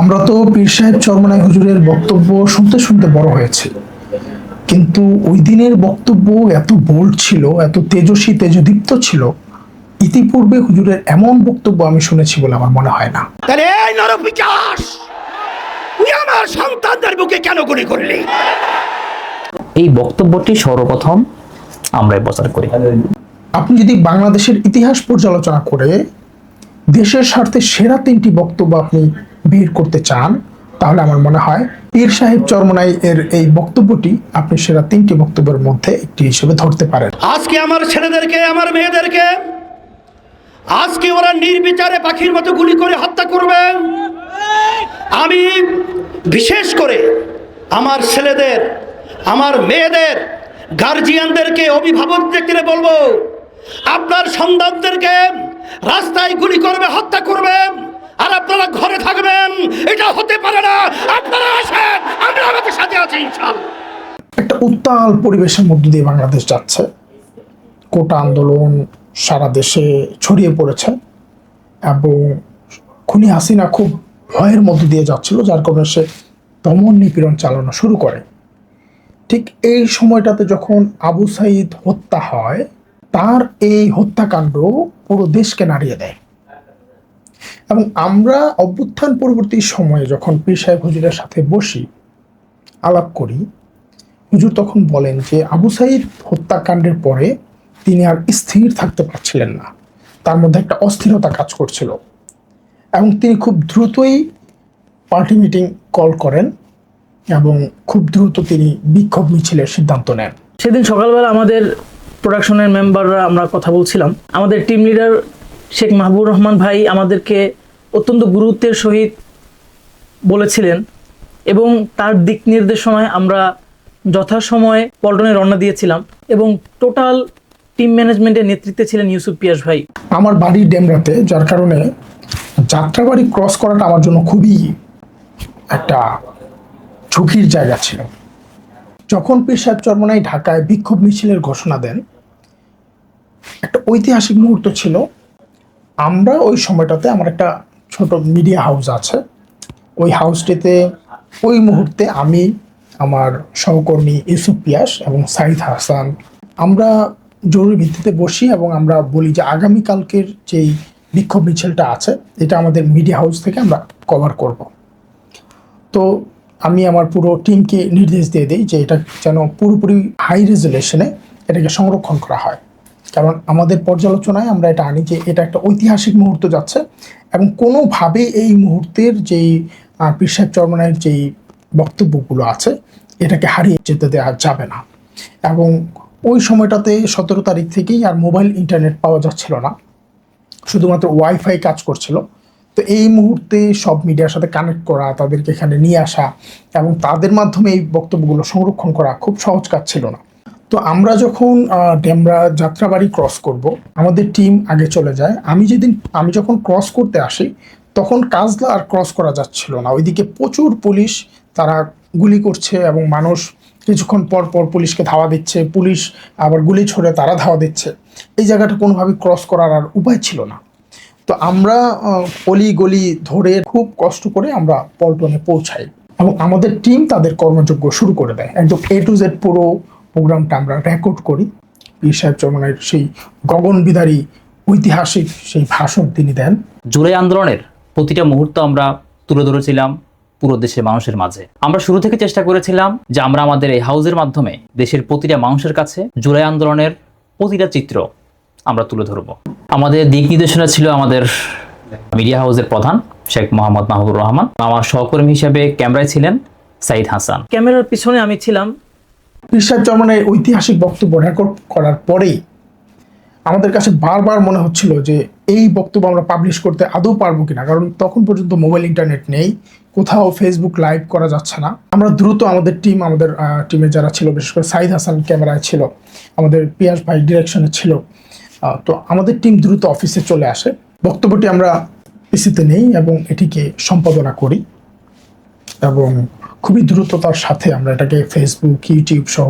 আমরা তো পীর সাহেব চরমনাই হুজুরের বক্তব্য শুনতে শুনতে বড় হয়েছে। কিন্তু ওই দিনের বক্তব্য এত বোল্ড ছিল এত তেজস্বী তেজদীপ্ত ছিল ইতিপূর্বে হুজুরের এমন বক্তব্য আমি শুনেছি বলে আমার মনে হয় না। তাহলে এই তুই আমার সন্তানদের বুকে কেন গুলি করলি? এই বক্তব্যটি সর্বপ্রথম আমরাই প্রচার করি। আপনি যদি বাংলাদেশের ইতিহাস পর্যালোচনা করে দেশের স্বার্থে সেরা তিনটি বক্তব্য আপনি বের করতে চান, তাহলে আমার মনে হয় পীর সাহেব চরমনাই এর এই বক্তব্যটি আপনি সেরা তিনটি বক্তব্যের মধ্যে একটি হিসেবে ধরতে পারেন। আজকে আমার ছেলেদেরকে, আমার মেয়েদেরকে, আজকে ওরা নির্বিচারে পাখির মতো গুলি করে হত্যা করবে। আমি বিশেষ করে আমার ছেলেদের, আমার মেয়েদের গার্জিয়ানদেরকে অভিভাবকদেরকে বলব, আপনার সন্তানদেরকে রাস্তায় গুলি করবে, হত্যা করবে। আর আপনারা ঘরে থাকবেন। এটা হতে পারে না। আপনারা আসেন, আমরা আমাদের সাথে আছি একটা উত্তাল পরিবেশের মধ্য দিয়ে বাংলাদেশ যাচ্ছে। কোটা আন্দোলন সারা দেশে ছড়িয়ে পড়েছে এবং খুনি হাসিনা খুব ভয়ের মধ্য দিয়ে যাচ্ছিল, যার কারণে সে দমন নিপীড়ন চালানো শুরু করে। ঠিক এই সময়টাতে যখন আবু সাইদ হত্যা হয়, তার এই হত্যাকাণ্ড পুরো দেশকে নাড়িয়ে দেয়। এবং আমরা অভ্যুত্থান পরবর্তী সময়ে যখন পীর সাহেব হুজুরের সাথে বসি, আলাপ করি, হুজুর তখন বলেন যে, আবু সাইদ হত্যাকাণ্ডের পরে তিনি আর স্থির থাকতে পারছিলেন না। তার মধ্যে একটা অস্থিরতা কাজ করছিল। এবং তিনি খুব দ্রুতই পার্টি মিটিং কল করেন এবং খুব দ্রুত তিনি বিক্ষোভ মিছিলের সিদ্ধান্ত নেন। সেদিন সকালবেলা আমাদের প্রোডাকশনের মেম্বাররা আমরা কথা বলছিলাম। আমাদের টিম লিডার শেখ মাহবুব রহমান ভাই আমাদেরকে অত্যন্ত গুরুত্বের সহিত বলেছিলেন এবং তার দিক নির্দেশনায় আমরা যথাসময়ে পল্টনে রওনা দিয়েছিলাম এবং টোটাল টিম ম্যানেজমেন্টের নেতৃত্বে ছিলেন ইউসুফ পিয়াস ভাই। আমার বাড়ি ডেমরাতে, যার কারণে যাত্রাবাড়ি ক্রস করাটা আমার জন্য খুবই একটা ঝুঁকির জায়গা ছিল। যখন পীর সাহেব চরমনাই ঢাকায় বিক্ষোভ মিছিলের ঘোষণা দেন, একটা ঐতিহাসিক মুহূর্ত ছিল আমরা ওই সময়টাতে আমার একটা ছোট মিডিয়া হাউস আছে। ওই হাউসটিতে ওই মুহূর্তে আমি, আমার সহকর্মী ইউসুফ পিয়াস এবং সাইদ হাসান, আমরা জরুরি ভিত্তিতে বসি এবং আমরা বলি যে আগামীকালকের যেই বিক্ষোভ মিছিলটা আছে, এটা আমাদের মিডিয়া হাউস থেকে আমরা কভার করব। তো আমি আমার পুরো টিমকে নির্দেশ দিয়ে দিই যে এটা যেন পুরোপুরি হাই রেজুলেশনে এটাকে সংরক্ষণ করা হয়। কারণ আমাদের পর্যালোচনায় আমরা এটা আনি যে এটা একটা ঐতিহাসিক মুহূর্ত যাচ্ছে এবং কোনোভাবে এই মুহূর্তের যেই পীর সাহেব যেই বক্তব্যগুলো আছে, এটাকে হারিয়ে যেতে দেওয়া যাবে না। এবং ওই সময়টাতে সতেরো তারিখ থেকেই আর মোবাইল ইন্টারনেট পাওয়া যাচ্ছিল না। শুধুমাত্র ওয়াইফাই কাজ করছিল। তো এই মুহূর্তে সব মিডিয়ার সাথে কানেক্ট করা, তাদেরকে এখানে নিয়ে আসা এবং তাদের মাধ্যমে এই বক্তব্যগুলো সংরক্ষণ করা খুব সহজ কাজ ছিল না। তো আমরা যখন ডেমরা যাত্রাবাড়ি ক্রস করব, আমাদের টিম আগে চলে যায়। আমি যেদিন, আমি যখন ক্রস করতে আসি, তখন কাজলা আর ক্রস করা যাচ্ছিল না। ওইদিকে প্রচুর পুলিশ, তারা গুলি করছে এবং মানুষ কিছুক্ষণ পর পর পুলিশকে ধাওয়া দিচ্ছে। পুলিশ আবার গুলি ছড়ে তারা ধাওয়া দিচ্ছে। এই জায়গাটা কোনোভাবে ক্রস করার আর উপায় ছিল না। তো আমরা অলি গলি ধরে খুব কষ্ট করে আমরা পল্টনে পৌঁছাই। এবং আমাদের টিম তাদের কর্মযোগ্য শুরু করে দেয়। একদম এ টু জেড পুরো প্রোগ্রামটা আমরা রেকর্ড করি। পীর সাহেব চরমনের সেই গগনবিদারী ঐতিহাসিক সেই ভাষণ তিনি দেন। জুলাই আন্দোলনের প্রতিটা মুহূর্ত আমরা তুলে ধরেছিলাম পুরো দেশের মানুষের মাঝে। আমরা শুরু থেকে চেষ্টা করেছিলাম যে আমরা আমাদের এই হাউজের মাধ্যমে দেশের প্রতিটা মানুষের কাছে জুলাই আন্দোলনের প্রতিটা চিত্র আমরা তুলে ধরব। আমাদের দিক নির্দেশনা ছিল আমাদের মিডিয়া হাউসের প্রধান শেখ মোহাম্মদ মাহবুব রহমান। আমার সহকর্মী হিসেবে ক্যামেরায় ছিলেন সাইদ হাসান। ক্যামেরার পিছনে আমি ছিলাম পীর সাহেব ঐতিহাসিক বক্তব্য রেকর্ড করার পরেই আমাদের কাছে বারবার মনে হচ্ছিল যে এই বক্তব্য আমরা পাবলিশ করতে আদৌ পারব কিনা। কারণ তখন পর্যন্ত মোবাইল ইন্টারনেট নেই, কোথাও ফেসবুক লাইভ করা যাচ্ছে না। আমরা দ্রুত আমাদের টিম আমাদের টিমে যারা ছিল, বিশেষ করে সাইদ হাসান ক্যামেরায় ছিল, আমাদের পিয়াস ভাই ডিরেকশনে ছিল তো আমাদের টিম দ্রুত অফিসে চলে আসে। বক্তব্যটি আমরা পিসিতে নেই এবং এটিকে সম্পাদনা করি এবং খুবই দ্রুততার সাথে আমরা এটাকে ফেসবুক ইউটিউব সহ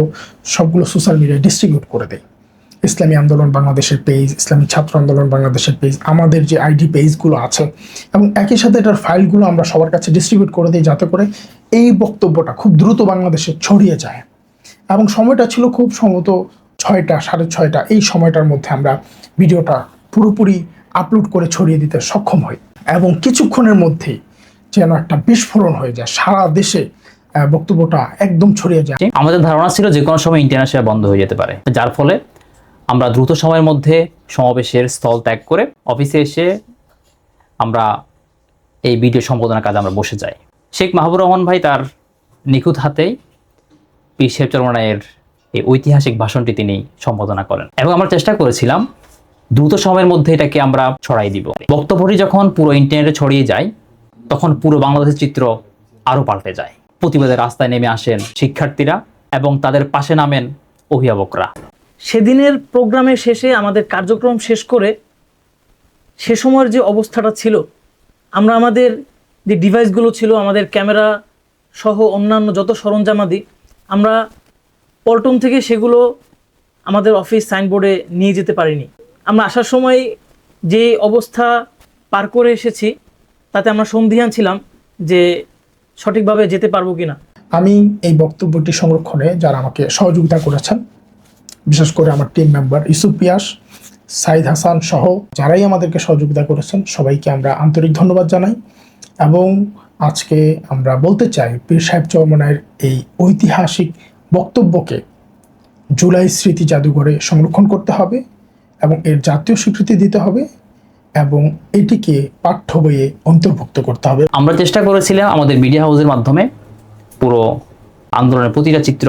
সবগুলো সোশ্যাল মিডিয়ায় ডিস্ট্রিবিউট করে দিই। ইসলামী আন্দোলন বাংলাদেশের পেজ ইসলামী ছাত্র আন্দোলন বাংলাদেশের পেজ আমাদের যে আইডি পেজগুলো আছে এবং একই সাথে এটার ফাইলগুলো আমরা সবার কাছে ডিস্ট্রিবিউট করে দিই যাতে করে এই বক্তব্যটা খুব দ্রুত বাংলাদেশে ছড়িয়ে যায়। এবং সময়টা ছিল খুব সম্ভবত ছয়টা, সাড়ে ছয়টা, এই সময়টার মধ্যে আমরা ভিডিওটা পুরোপুরি আপলোড করে ছড়িয়ে দিতে সক্ষম হই। এবং কিছুক্ষণের মধ্যেই যেন একটা বিস্ফোরণ হয়ে যায়। সারা দেশে বক্তব্যটা একদম ছড়িয়ে যায়। আমাদের ধারণা ছিল যে কোনো সময় ইন্টারনেট সেবা বন্ধ হয়ে যেতে পারে, যার ফলে আমরা দ্রুত সময়ের মধ্যে সমাবেশের স্থল ত্যাগ করে অফিসে এসে আমরা এই ভিডিও সম্পাদনার কাজে আমরা বসে যাই। শেখ মাহবুর রহমান ভাই তার নিখুঁত হাতেই পীর সাহেব চরমনায়ের এই ঐতিহাসিক ভাষণটি তিনি সম্পাদনা করেন এবং আমরা চেষ্টা করেছিলাম দ্রুত সময়ের মধ্যে এটাকে আমরা ছড়াই দিব। বক্তব্যটি যখন পুরো ইন্টারনেটে ছড়িয়ে যায়, তখন পুরো বাংলাদেশের চিত্র আরও পাল্টে যায়। প্রতিবাদের রাস্তায় নেমে আসেন শিক্ষার্থীরা এবং তাদের পাশে নামেন অভিভাবকরা। সেদিনের প্রোগ্রামের শেষে আমাদের কার্যক্রম শেষ করে সে সময়ের যে অবস্থাটা ছিল, আমরা আমাদের যে ডিভাইসগুলো ছিল, আমাদের ক্যামেরা সহ অন্যান্য যত সরঞ্জামাদি, আমরা পল্টন থেকে সেগুলো আমাদের অফিস সাইনবোর্ডে নিয়ে যেতে পারিনি। আমরা আসার সময় যে অবস্থা পার করে এসেছি, তাতে আমরা সন্দিহান ছিলাম যে সঠিকভাবে যেতে পারব কিনা? আমি এই বক্তব্যটি সংরক্ষণে যারা আমাকে সহযোগিতা করেছেন, বিশেষ করে আমার টিম মেম্বার ইসুফ পিয়াস, সাইদ হাসান সহ যারাই আমাদেরকে সহযোগিতা করেছেন, সবাইকে আমরা আন্তরিক ধন্যবাদ জানাই এবং আজকে আমরা বলতে চাই পীর সাহেব চরমনায়ের এই ঐতিহাসিক বক্তব্যকে জুলাই স্মৃতি জাদুঘরে সংরক্ষণ করতে হবে এবং এর জাতীয় স্বীকৃতি দিতে হবে। এবং এটিকে পাঠ্য বইয়ে অন্তর্ভুক্ত করতে হবে। আমরা চেষ্টা করেছিলাম আমাদের মিডিয়া হাউসের মাধ্যমে পুরো আন্দোলনের প্রতিটা চিত্র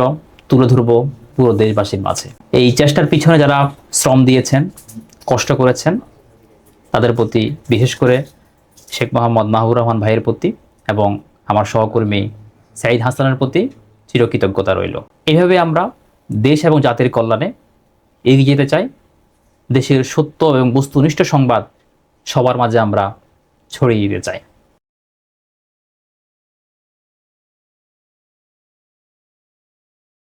তুলে ধরবো পুরো দেশবাসীর মাঝে। এই চেষ্টার পিছনে যারা শ্রম দিয়েছেন, কষ্ট করেছেন, তাদের প্রতি বিশেষ করে শেখ মোহাম্মদ মাহবুর রহমান ভাইয়ের প্রতি এবং আমার সহকর্মী সাইদ হাসানের প্রতি চিরকৃতজ্ঞতা রইল। এইভাবে আমরা দেশ এবং জাতির কল্যাণে এগিয়ে যেতে চাই। দেশের সত্য এবং বস্তুনিষ্ঠ সংবাদ সবার মাঝে আমরা ছড়িয়ে দিতে চাই।